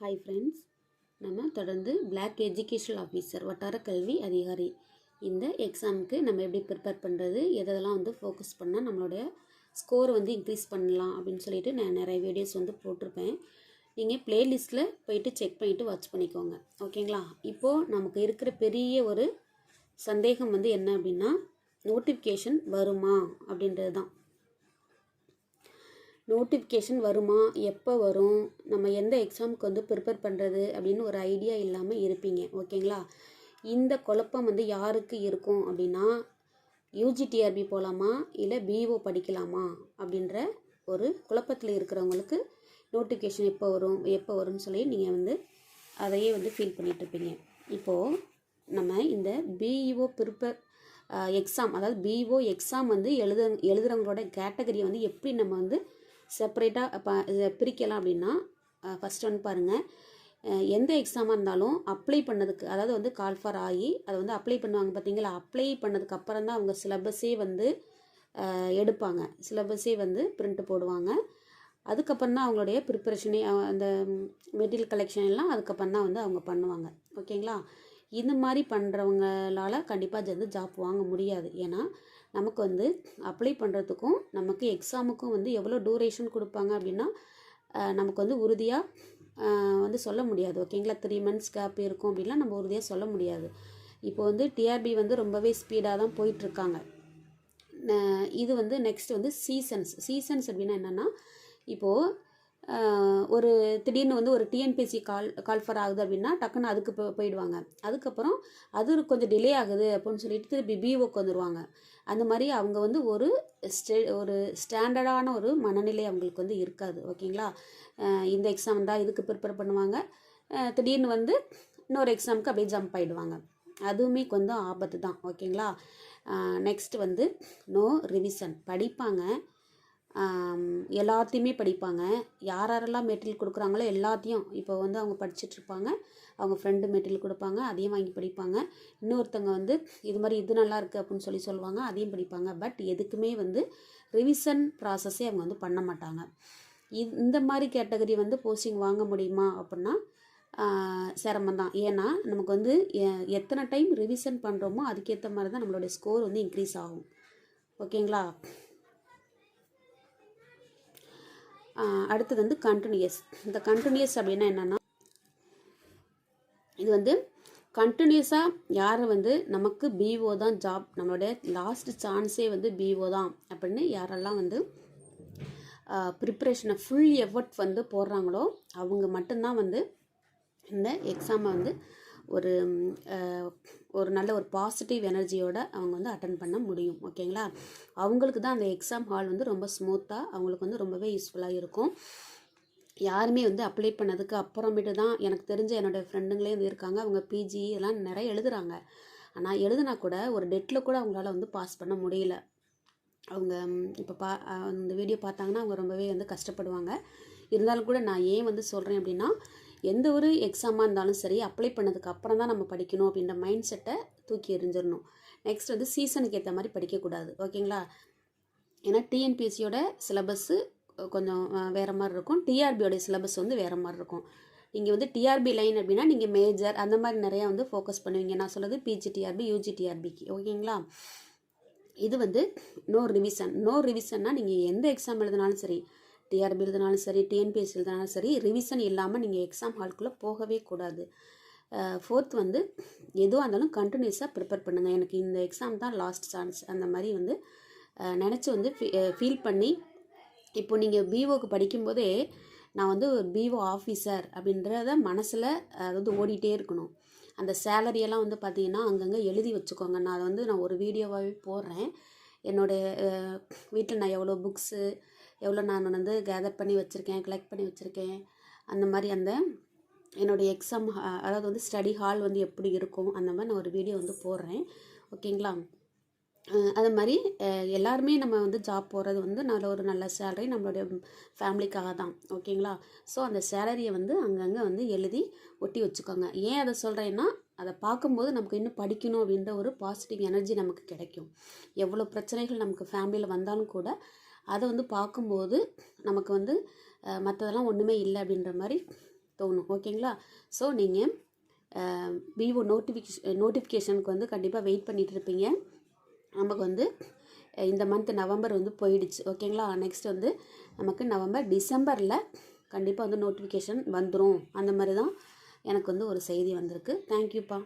Hi friends நம்ம தொடர்ந்து black educational officer வட்டார கல்வி அதிகாரி. இந்த எக்ஸாமுக்கு நம்ம எப்படி ப்ரிப்பேர் பண்ணுறது எதெல்லாம் வந்து ஃபோக்கஸ் பண்ணால் நம்மளுடைய ஸ்கோர் வந்து இன்க்ரீஸ் பண்ணலாம் அப்படின்னு சொல்லிட்டு நான் நிறைய வீடியோஸ் வந்து போட்டிருப்பேன். நீங்கள் ப்ளேலிஸ்ட்டில் போயிட்டு செக் பண்ணிவிட்டு வாட்ச் பண்ணிக்கோங்க. ஓகேங்களா இப்போது நமக்கு இருக்கிற பெரிய ஒரு சந்தேகம் வந்து என்ன அப்படின்னா நோட்டிஃபிகேஷன் வருமா அப்படின்றது தான் நோட்டிஃபிகேஷன் வருமா? எப்போ வரும்? நம்ம எந்த எக்ஸாமுக்கு வந்து ப்ரிப்பேர் பண்ணுறது அப்படின்னு ஒரு ஐடியா இல்லாமல் இருப்பீங்க. ஓகேங்களா? இந்த குழப்பம் வந்து யாருக்கு இருக்கும் அப்படின்னா யூஜிடிஆர்பி போகலாமா இல்லை பிஓ படிக்கலாமா? அப்படின்ற ஒரு குழப்பத்தில் இருக்கிறவங்களுக்கு நோட்டிஃபிகேஷன் எப்போ வரும்? எப்போ வரும்னு சொல்லி நீங்கள் வந்து அதையே வந்து ஃபீல் பண்ணிகிட்ருப்பீங்க இப்போது நம்ம இந்த பிஇஓ ப்ரிப்பேர் எக்ஸாம் அதாவது பிஓ எக்ஸாம் வந்து எழுத எழுதுறவங்களோட கேட்டகரியை வந்து எப்படி நம்ம வந்து செப்பரேட்டாக ப பிரிக்கலாம் அப்படின்னா ஃபஸ்ட் வந்து பாருங்கள் எந்த எக்ஸாமாக இருந்தாலும் அப்ளை பண்ணதுக்கு அதாவது வந்து கால்ஃபார் ஆகி அதை வந்து அப்ளை பண்ணுவாங்க பார்த்தீங்களா அப்ளை பண்ணதுக்கு அப்புறம் தான் அவங்க சிலபஸே வந்து எடுப்பாங்க. சிலபஸே வந்து பிரிண்ட் போடுவாங்க. அதுக்கப்புறம் தான் அவங்களுடைய ப்ரிப்பரேஷனே அந்த மெட்டீரியல் கலெக்ஷன் எல்லாம் அதுக்கப்புறம் தான் வந்து அவங்க பண்ணுவாங்க. ஓகேங்களா இந்த மாதிரி பண்ணுறவங்களால கண்டிப்பாக வந்து ஜாப் வாங்க முடியாது. ஏன்னா நமக்கு வந்து அப்ளை பண்ணுறதுக்கும் நமக்கு எக்ஸாமுக்கும் வந்து எவ்வளோ டூரேஷன் கொடுப்பாங்க அப்படின்னா நமக்கு வந்து உறுதியாக வந்து சொல்ல முடியாது. ஓகேங்களா த்ரீ மந்த்ஸ் கேப் இருக்கும் அப்படின்லாம் நம்ம உறுதியாக சொல்ல முடியாது. இப்போ வந்து டிஆர்பி வந்து ரொம்பவே ஸ்பீடாக தான் போயிட்டுருக்காங்க. இது வந்து நெக்ஸ்ட் வந்து சீசன்ஸ் சீசன்ஸ் அப்படின்னா என்னென்னா இப்போது ஒரு திடீர்னு வந்து ஒரு டிஎன்பிஎஸ்சி கால் கால்ஃபர் ஆகுது அப்படின்னா டக்குன்னு அதுக்கு போ போயிடுவாங்க. அதுக்கப்புறம் அது கொஞ்சம் டிலே ஆகுது அப்படின்னு சொல்லிட்டு திருப்பி பிஓக்கு வந்துடுவாங்க அந்த மாதிரி அவங்க வந்து ஒரு ஸ்டே ஒரு ஸ்டாண்டர்டான ஒரு மனநிலை அவங்களுக்கு வந்து இருக்காது. ஓகேங்களா? இந்த எக்ஸாம் தான் இதுக்கு ப்ரிப்பேர் பண்ணுவாங்க. திடீர்னு வந்து இன்னொரு எக்ஸாமுக்கு அப்படியே ஜம்ப் ஆகிடுவாங்க அதுவுமே கொஞ்சம் ஆபத்து தான். ஓகேங்களா? நெக்ஸ்ட் வந்து நோ ரிவிஷன் படிப்பாங்க. எல்லாத்தையுமே படிப்பாங்க. யார் யாரெல்லாம் மெட்டீரியல் கொடுக்குறாங்களோ எல்லாத்தையும் இப்போ வந்து அவங்க படிச்சிட்ருப்பாங்க அவங்க ஃப்ரெண்டு மெட்டீரியல் கொடுப்பாங்க அதையும் வாங்கி படிப்பாங்க. இன்னொருத்தவங்க வந்து இது மாதிரி இது நல்லா இருக்குது அப்படின்னு சொல்லி சொல்லுவாங்க அதையும் படிப்பாங்க. பட் எதுக்குமே வந்து ரிவிஷன் ப்ராசஸே அவங்க வந்து பண்ண மாட்டாங்க. இது இந்த மாதிரி கேட்டகரி வந்து போஸ்டிங் வாங்க முடியுமா அப்படின்னா சிரமம் தான். ஏன்னா நமக்கு வந்து எத்தனை டைம் ரிவிஷன் பண்ணுறோமோ அதுக்கேற்ற மாதிரி தான் நம்மளுடைய ஸ்கோர் வந்து இன்க்ரீஸ் ஆகும். ஓகேங்களா அடுத்தது வந்து கண்டினியூஸ் இந்த கண்டினியூஸ் அப்படின்னா என்னென்னா இது வந்து கண்டினியூஸாக யாரை வந்து நமக்கு பிஓ தான் ஜாப் நம்மளுடைய லாஸ்ட் சான்ஸே வந்து பிஓ தான் அப்படின்னு யாரெல்லாம் வந்து ப்ரிப்ரேஷனை ஃபுல் எஃபர்ட் வந்து போடுறாங்களோ அவங்க மட்டும்தான் வந்து இந்த எக்ஸாமை வந்து ஒரு ஒரு நல்ல ஒரு பாசிட்டிவ் எனர்ஜியோட அவங்க வந்து அட்டன் பண்ண முடியும். ஓகேங்களா அவங்களுக்கு தான் அந்த எக்ஸாம் ஹால் வந்து ரொம்ப ஸ்மூத்தாக அவங்களுக்கு வந்து ரொம்பவே யூஸ்ஃபுல்லாக இருக்கும். யாருமே வந்து அப்ளை பண்ணதுக்கு அப்புறமேட்டு தான் எனக்கு தெரிஞ்ச என்னோடய ஃப்ரெண்டுங்களே வந்து இருக்காங்க. அவங்க பிஜி இதெல்லாம் நிறைய எழுதுகிறாங்க ஆனால் எழுதுனா கூட ஒரு டெட்டில் கூட அவங்களால வந்து பாஸ் பண்ண முடியல. அவங்க இப்போ பா அந்த வீடியோ பார்த்தாங்கன்னா அவங்க ரொம்பவே வந்து கஷ்டப்படுவாங்க. இருந்தாலும் கூட நான் ஏன் வந்து சொல்கிறேன் அப்படின்னா எந்த ஒரு எக்ஸாமாக இருந்தாலும் சரி அப்ளை பண்ணதுக்கு அப்புறம் தான் நம்ம படிக்கணும் அப்படின்ற மைண்ட் செட்டை தூக்கி எறிஞ்சிடணும். நெக்ஸ்ட் வந்து சீசனுக்கு ஏற்ற மாதிரி படிக்கக்கூடாது. ஓகேங்களா ஏன்னா டிஎன்பிஎஸ்சியோட சிலபஸ்ஸு கொஞ்சம் வேறு மாதிரி இருக்கும். டிஆர்பியோடைய சிலபஸ் வந்து வேறு மாதிரி இருக்கும். நீங்கள் வந்து டிஆர்பி லைன் அப்படின்னா நீங்கள் மேஜர் அந்த மாதிரி நிறையா வந்து ஃபோக்கஸ் பண்ணுவீங்க. நான் சொல்கிறது பிஜிடிஆர்பி யூஜிடிஆர்பிக்கு ஓகேங்களா இது வந்து நோ ரிவிஷன் நோ ரிவிஷன்னா நீங்கள் எந்த எக்ஸாம் எழுதினாலும் சரி டிஆர்பி எழுதினாலும் சரி டிஎன்பிஎஸ் எழுதினாலும் சரி ரிவிஷன் இல்லாமல் நீங்கள் எக்ஸாம் ஹால்குள்ளே போகவே கூடாது ஃபோர்த் வந்து எதுவாக இருந்தாலும் கண்டினியூஸாக ப்ரிப்பேர் பண்ணுங்கள் எனக்கு இந்த எக்ஸாம் தான் லாஸ்ட் சான்ஸ் அந்த மாதிரி வந்து நினச்சி வந்து ஃபீல் பண்ணி இப்போ நீங்கள் பிஓக்கு படிக்கும்போதே நான் வந்து ஒரு பிஓ ஆஃபீஸர் அப்படின்றத மனசில் அதாவது ஓடிட்டே இருக்கணும் அந்த சேலரியெல்லாம் வந்து பார்த்தீங்கன்னா அங்கங்கே எழுதி வச்சுக்கோங்க நான் அதை வந்து நான் ஒரு வீடியோவாகவே போடுறேன் என்னுடைய வீட்டில் நான் எவ்வளோ புக்ஸு எவ்வளோ நான் வந்து கேதர் பண்ணி வச்சுருக்கேன் கலெக்ட் பண்ணி வச்சுருக்கேன். அந்த மாதிரி அந்த என்னுடைய எக்ஸாம் அதாவது வந்து ஸ்டடி ஹால் வந்து எப்படி இருக்கும் அந்த மாதிரி நான் ஒரு வீடியோ வந்து போடுறேன். ஓகேங்களா அது மாதிரி எல்லாருமே நம்ம வந்து ஜாப் போகிறது வந்து நல்ல ஒரு நல்ல சேலரி நம்மளுடைய ஃபேமிலிக்காக தான். ஓகேங்களா ஸோ அந்த சேலரியை வந்து அங்கங்கே வந்து எழுதி ஒட்டி வச்சுக்கோங்க. ஏன் அதை சொல்கிறேன்னா அதை பார்க்கும்போது நமக்கு இன்னும் படிக்கணும் அப்படின்ற ஒரு பாசிட்டிவ் எனர்ஜி நமக்கு கிடைக்கும். எவ்வளோ பிரச்சனைகள் நமக்கு ஃபேமிலியில் வந்தாலும் கூட அதை வந்து பார்க்கும்போது நமக்கு வந்து மற்றதெல்லாம் ஒன்றுமே இல்லை அப்படின்ற மாதிரி தோணும். ஓகேங்களா? ஸோ நீங்கள் விவோ நோட்டிஃபிகேஷன் நோட்டிஃபிகேஷனுக்கு வந்து கண்டிப்பாக வெயிட் பண்ணிகிட்ருப்பீங்க இருப்பீங்க. நமக்கு வந்து இந்த மந்த் நவம்பர் வந்து போயிடுச்சு. ஓகேங்களா? நெக்ஸ்ட் வந்து நமக்கு நவம்பர் டிசம்பரில் கண்டிப்பாக வந்து நோட்டிஃபிகேஷன் வந்துடும் அந்த மாதிரி தான் எனக்கு வந்து ஒரு செய்தி வந்திருக்கு. தேங்க்யூப்பா